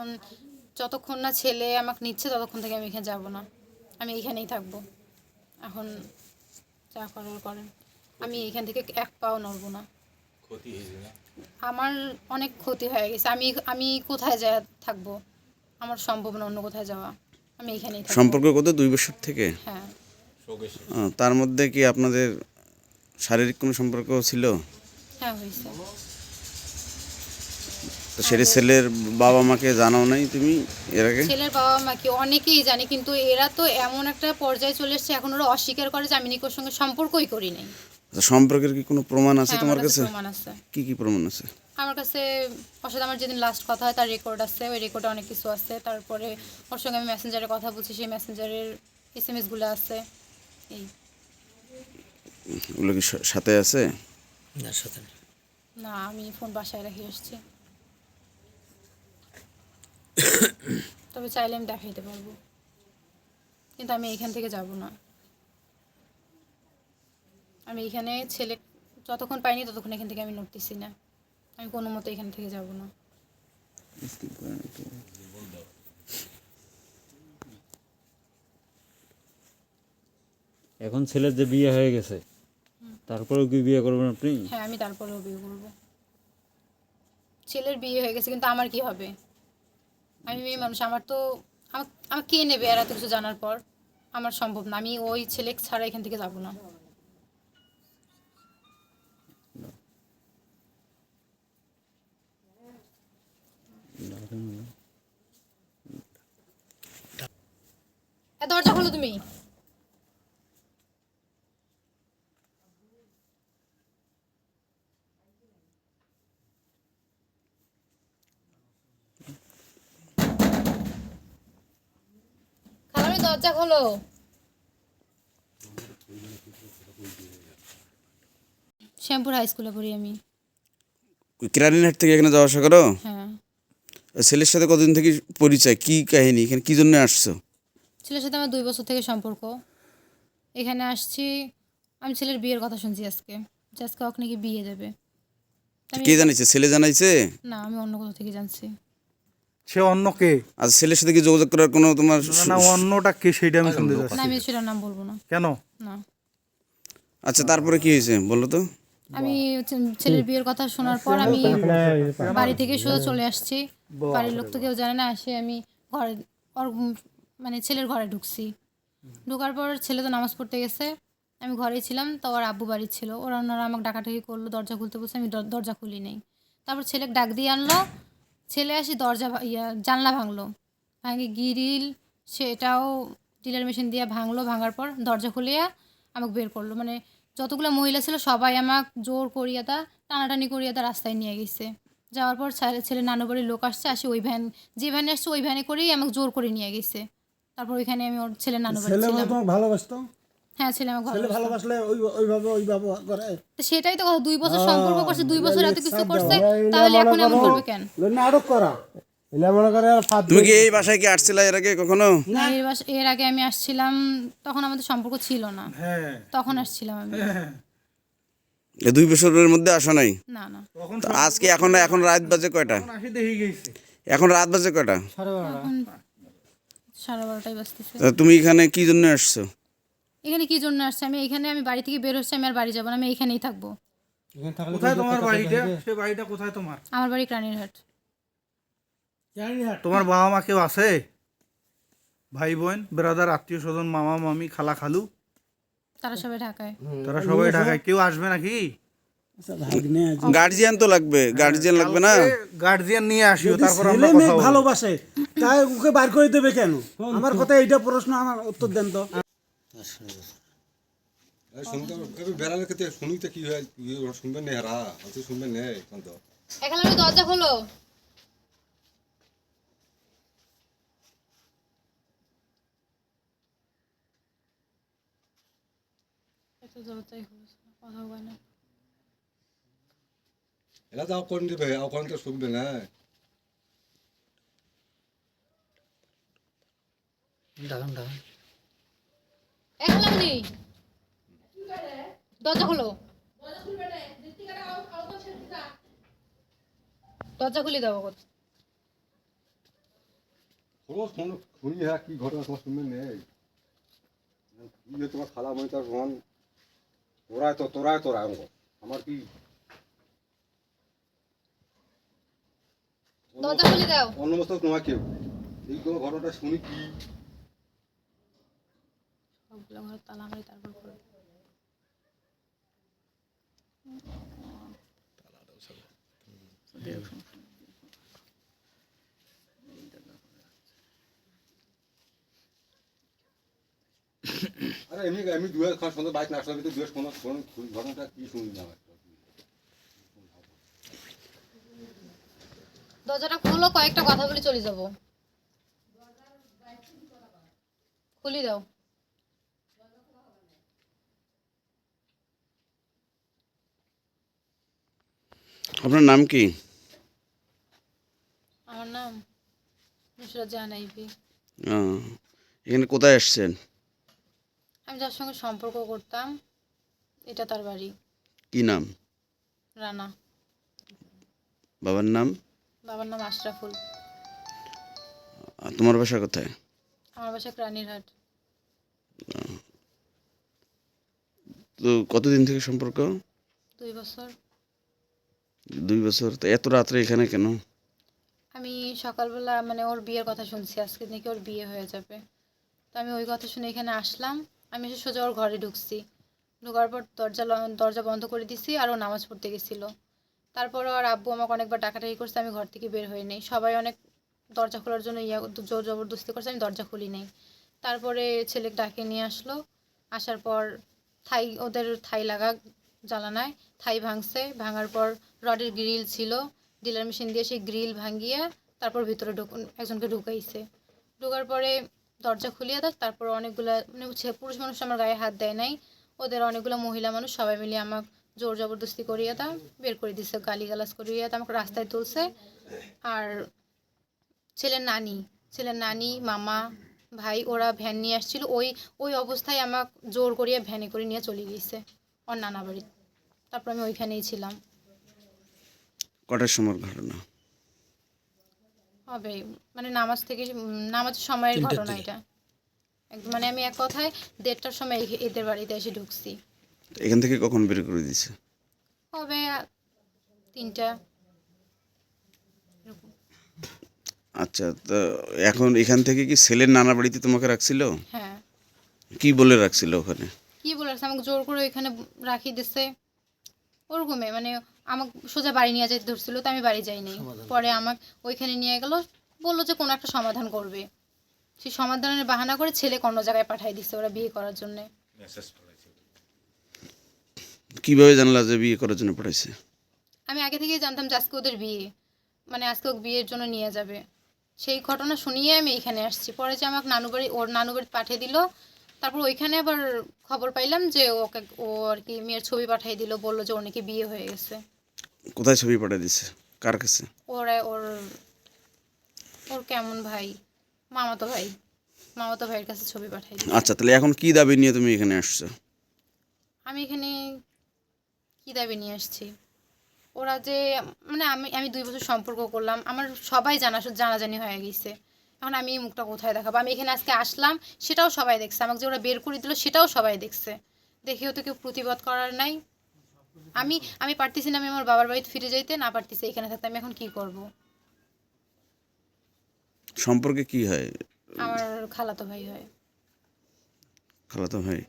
এখন যতক্ষণ না ছেলে আমাকে নিচ্ছে ততক্ষণ থেকে আমি এখানে যাব না। আমি এখানেই থাকব। এখন যা করার করেন। আমি এখান থেকে এক পাও নড়বো না। আমার অনেক ক্ষতি হয়ে গেছে। আমি আমি কোথায় যা থাকব? আমার সম্ভব না অন্য কোথায় যাওয়া। আমি এখানেই সম্পর্ক কত দুই বছর থেকে? হ্যাঁ। তার মধ্যে কি আপনাদের শারীরিক কোনো সম্পর্ক ছিল? হ্যাঁ হয়েছে। তো সেটা ছেলের বাবা মাকে জানাও নাই তুমি এর আগে? ছেলের বাবা মাকে অনেকেই জানে কিন্তু এরা তো এমন একটা পর্যায়ে চলে এসছে এখন ওরা অস্বীকার করে যে আমি নিকোর সঙ্গে সম্পর্কই করি নাই। আচ্ছা, সম্পর্কের কি কোনো প্রমাণ আছে হ্যাঁ, তোমার আমার কাছে প্রমাণ আছে। কি কি প্রমাণ আছে? আমার কাছে ওর সাথে আমার যেদিন লাস্ট কথা হয় তার রেকর্ড আছে ওই রেকর্ডে অনেক কিছু আছে। তারপরে ওর সঙ্গে আমি মেসেঞ্জারে কথা বলছি সেই মেসেঞ্জারের এস এম এসগুলো আছে। এই। ওগুলো কি সা- সাথে আছে? না সাথে। না আমি ফোন বাসায় রেখে এসেছি তবে চাইলে আমি দেখাইতে পারব। কিন্তু আমি এখান থেকে যাব না। আমি এখানে ছেলে যতক্ষণ পাইনি ততক্ষণ এখান থেকে আমি নড়তেছি না। আমি কোনো মতো এখান থেকে যাব না। এখন ছেলের যে বিয়ে হয়ে গেছে তারপরেও কি বিয়ে করবেন আপনি? হ্যাঁ আমি তারপরেও বিয়ে করব। ছেলের বিয়ে হয়ে গেছে কিন্তু আমার কি হবে? আমি মেয়ে মানুষ, আমার তো আমাকে কে নেবে আর এত কিছু জানার পর? আমার সম্ভব না, আমি ওই ছেলে ছাড়া এখান থেকে যাব না। দরজা খোলো তুমি। দরজা খোলো। শ্যামপুর হাই স্কুলে পড়ি আমি। কেরানীহাট থেকে এখানে যাওয়া আসা করো? হ্যাঁ। ছেলের সাথে কতদিন থেকে পরিচয়? কি কাহিনী? এখানে কি জন্য আসছো? ছেলের সাথে আমার দুই বছর থেকে সম্পর্ক। এখানে আসছি আমি ছেলের বিয়ের কথা শুনছি আজকে। আজকে ওকে নাকি বিয়ে দেবে। কে জানাইছে? ছেলে জানাইছে? না আমি অন্য কোথাও থেকে জানছি। সে অন্য কে আর ছেলের সাথে কি যোগাযোগ করার কোনো তোমার না, অন্যটা কে সেইটা আমি শুনতে না চাচ্ছি। আমি সেটার নাম বলব না। কেন? না। আচ্ছা তারপরে কি হয়েছে বলো তো? আমি ছেলের বিয়ের কথা শোনার পর আমি বাড়ি থেকে সোজা চলে আসছি। বাড়ির লোক তো কেউ জানে না আসে আমি ঘরে ওর মানে ছেলের ঘরে ঢুকছি। ঢোকার পর ছেলে তো নামাজ পড়তে গেছে আমি ঘরেই ছিলাম তো ওর আব্বু বাড়ি ছিল। ওরা ওনারা আমাকে ডাকাটাকি করল দরজা খুলতে বসে আমি দরজা খুলি নাই। তারপর ছেলেকে ডাক দিয়ে আনলো ছেলে আসি দরজা ইয়া জানলা ভাঙলো। ভাঙে গিরিল সেটাও ডিলার মেশিন দিয়ে ভাঙলো ভাঙার পর দরজা খুলিয়া আমাকে বের করল। মানে যতগুলো মহিলা ছিল সবাই আমাকে জোর করিয়া তা টানাটানি করিয়া তা রাস্তায় নিয়ে গেছে। যাওয়ার পর ছেলে ছেলে নানু বাড়ির লোক আসছে আসে ওই ভ্যান যে ভ্যানে আসছে ওই ভ্যানে করেই আমাকে জোর করে নিয়ে গেছে। তারপর ওইখানে আমি ওর ছেলে নানু বাড়ি ছেলে ছিলাম। ভালোবাসতো? হ্যাঁ ছেলে আমার ঘরে ছেলে ভালোবাসলে ওই ওইভাবে ওইভাবে করে। তো সেটাই তো কথা দুই বছর সম্পর্ক করছে দুই বছর এত কিছু করছে তাহলে এখন এমন করবে কেন? নাটক করা। তুমি কি এই বাসায় কি আসছিলে এর আগে কখনো? না, এর আগে আমি আসছিলাম তখন আমাদের সম্পর্ক ছিল না। হ্যাঁ। তখন আসছিলাম আমি। এই দুই বছরের মধ্যে আসা নাই? না না। আজকে এখন এখন রাত বাজে কয়টা? এখন রাত বাজে কয়টা? সাড়ে বারোটায় বাজতেছে। তুমি এখানে কি জন্য আসছো? এখানে কি জন্য আসছে? আমি এখানে আমি বাড়ি থেকে বের হচ্ছে আমি আর বাড়ি যাব না আমি এখানেই থাকব। এখানে থাকলে কোথায় তোমার বাড়িটা? সে বাড়িটা কোথায় তোমার? আমার বাড়ি রানীরহাট। তোমার বাবা মা কেউ আছে? ভাই বোন ব্রাদার আত্মীয় স্বজন মামা মামি খালা খালু? তারা সবাই ঢাকায়। তারা সবাই ঢাকায়। কেউ আসবে নাকি? আচ্ছা। গার্জিয়ান তো লাগবে। গার্জিয়ান লাগবে না? গার্জিয়ান নিয়ে আসিও তারপর আমরা কথা ভালোবাসে তাই ওকে বার করে দেবে কেন? আমার কথা এইটা প্রশ্ন আমার উত্তর দেন তো। শুনতে বেড়ালে কি হয়? হারা অত নে এখন তো। এখানে দরজা খোলো। কথা হয় না। এরা তো কোন দিবে আর কোন তো শুনবে না। ডাকান ডাকান এখানে দরজা খোলো। দরজা খুলে দাও কথা শোনো শোনো শুনি হ্যাঁ কি ঘটনা তোমার শুনবে নেই? কি তোমার খালা মনে তার সমান তোরায় তো তোরায় তোরায় আমার কি? দরজা খুলে দাও। অন্য মস্ত তোমার কেউ? এই ঘটনাটা শুনি কি? সবগুলো ঘরে তালা মারি তারপর করো। আরে এমনি সন্ধ্যা বাইক না আসলে আমি তো দুয়ের কোনো কোনো ঘটনাটা কি শুনি না দরজাটা খুলো কয়েকটা কথা বলে চলে যাব। খুলি দাও। আপনার নাম কি? আমার নাম নুসরাত জাহান আহ, এখানে কোথায় আসছেন? আমি যার সঙ্গে সম্পর্ক করতাম এটা তার বাড়ি। কি নাম? রানা। বাবার নাম? বাবার নাম আশরাফুল। আর তোমার বাসা কোথায়? আমার বাসা রানীরহাট তো কতদিন থেকে সম্পর্ক? দুই বছর। দুই বছর, তো এত রাত্রে এখানে কেন? আমি সকালবেলা মানে ওর বিয়ের কথা শুনছি, আজকে নাকি ওর বিয়ে হয়ে যাবে। তো আমি ওই কথা শুনে এখানে আসলাম, আমি এসে সোজা ওর ঘরে ঢুকছি। ঢোকার পর দরজা দরজা বন্ধ করে দিছি আর ও নামাজ পড়তে গেছিল। তারপর আর আব্বু আমাকে অনেকবার ডাকাটাকি করছে, আমি ঘর থেকে বের হয়ে নেই। সবাই অনেক দরজা খোলার জন্য ইয়া জোর জবরদস্তি করছে, আমি দরজা খুলি নাই। তারপরে ছেলেকে ডাকে নিয়ে আসলো। আসার পর থাই ওদের থাই লাগা জ্বালানায় থাই ভাঙছে, ভাঙার পর রডের গ্রিল ছিল, ডিলার মেশিন দিয়ে সেই গ্রিল ভাঙিয়ে তারপর ভিতরে ঢুক একজনকে ঢুকাইছে। ঢোকার পরে দরজা খুলিয়ে দেয় তারপর অনেকগুলো মানে পুরুষ মানুষ আমার গায়ে হাত দেয় নাই, ওদের অনেকগুলো মহিলা মানুষ সবাই মিলে আমাকে জোর জবরদস্তি করিয়ে দাম বের করে দিছে, গালিগালাজ করিয়ে দাম আমাকে রাস্তায় তুলছে। আর ছেলের নানি ছেলের নানি, মামা, ভাই, ওরা ভ্যান নিয়ে আসছিল, ওই ওই অবস্থায় আমাকে জোর করিয়ে ভ্যানে করে নিয়ে চলে গিয়েছে ওর নানা বাড়ি। তারপর আমি ওইখানেই ছিলাম। কটার সময় ঘটনা? হবে মানে নামাজ থেকে নামাজ সময়ের ঘটনা এটা। একদম মানে আমি এক কথায় দেড়টার সময় এ- এদের বাড়িতে এসে ঢুকছি। এখান থেকে কখন বের করে দিছে হবে তিনটা। আচ্ছা তো এখন এখান থেকে কি ছেলের নানা বাড়িতে তোমাকে রাখছিল? হ্যাঁ। কি বলে রাখছিল ওখানে? কি বলে রাখছে? আমাকে জোর করে ওইখানে রাখি দিছে। ওরকমে মানে আমাকে সোজা বাড়ি নিয়ে যেতে ধরছিল তো আমি বাড়ি যাই নাই পরে আমাকে ওইখানে নিয়ে গেল বলল যে কোনো একটা সমাধান করবে। সেই সমাধানের বাহানা করে ছেলে অন্য জায়গায় পাঠিয়ে দিচ্ছে ওরা বিয়ে করার জন্যে। কীভাবে জানলা যে বিয়ে করার জন্য পাঠাইছে আমি আগে থেকেই জানতাম যে আজকে ওদের বিয়ে মানে আজকে ওকে বিয়ের জন্য নিয়ে যাবে। সেই ঘটনা শুনিয়ে আমি এখানে আসছি। পরে যে আমাকে নানু বাড়ি ওর নানু বাড়ি পাঠিয়ে দিল তারপর ওইখানে আবার খবর পাইলাম যে ওকে ও আর কি মেয়ের ছবি পাঠিয়ে দিল বলল যে ওর নাকি বিয়ে হয়ে গেছে। কোথায় ছবি পাঠিয়ে দিছে? কার কাছে? ওরা ওর ওর কেমন ভাই? মামাতো ভাই। মামাতো ভাইয়ের কাছে ছবি পাঠাই দিল। আচ্ছা তাহলে এখন কি দাবি নিয়ে তুমি এখানে আসছো? আমি এখানে কী দাবি নিয়ে আসছি? ওরা যে মানে আমি আমি দুই বছর সম্পর্ক করলাম। আমার সবাই জানা জানাজানি হয়ে গেছে। এখন আমি এই মুখটা কোথায় দেখাবো? আমি এখানে আজকে আসলাম সেটাও সবাই দেখছে। আমাকে যে ওরা বের করে দিল সেটাও সবাই দেখছে। দেখেও তো কেউ প্রতিবাদ করার নাই। আমি আমি পারতেছি না আমি আমার বাবার বাড়িতে ফিরে যাইতে না পারতেছি এখানে থাকতে আমি এখন কি করব? সম্পর্কে কি হয়? আমার খালাতো ভাই হয়। খালাতো ভাই?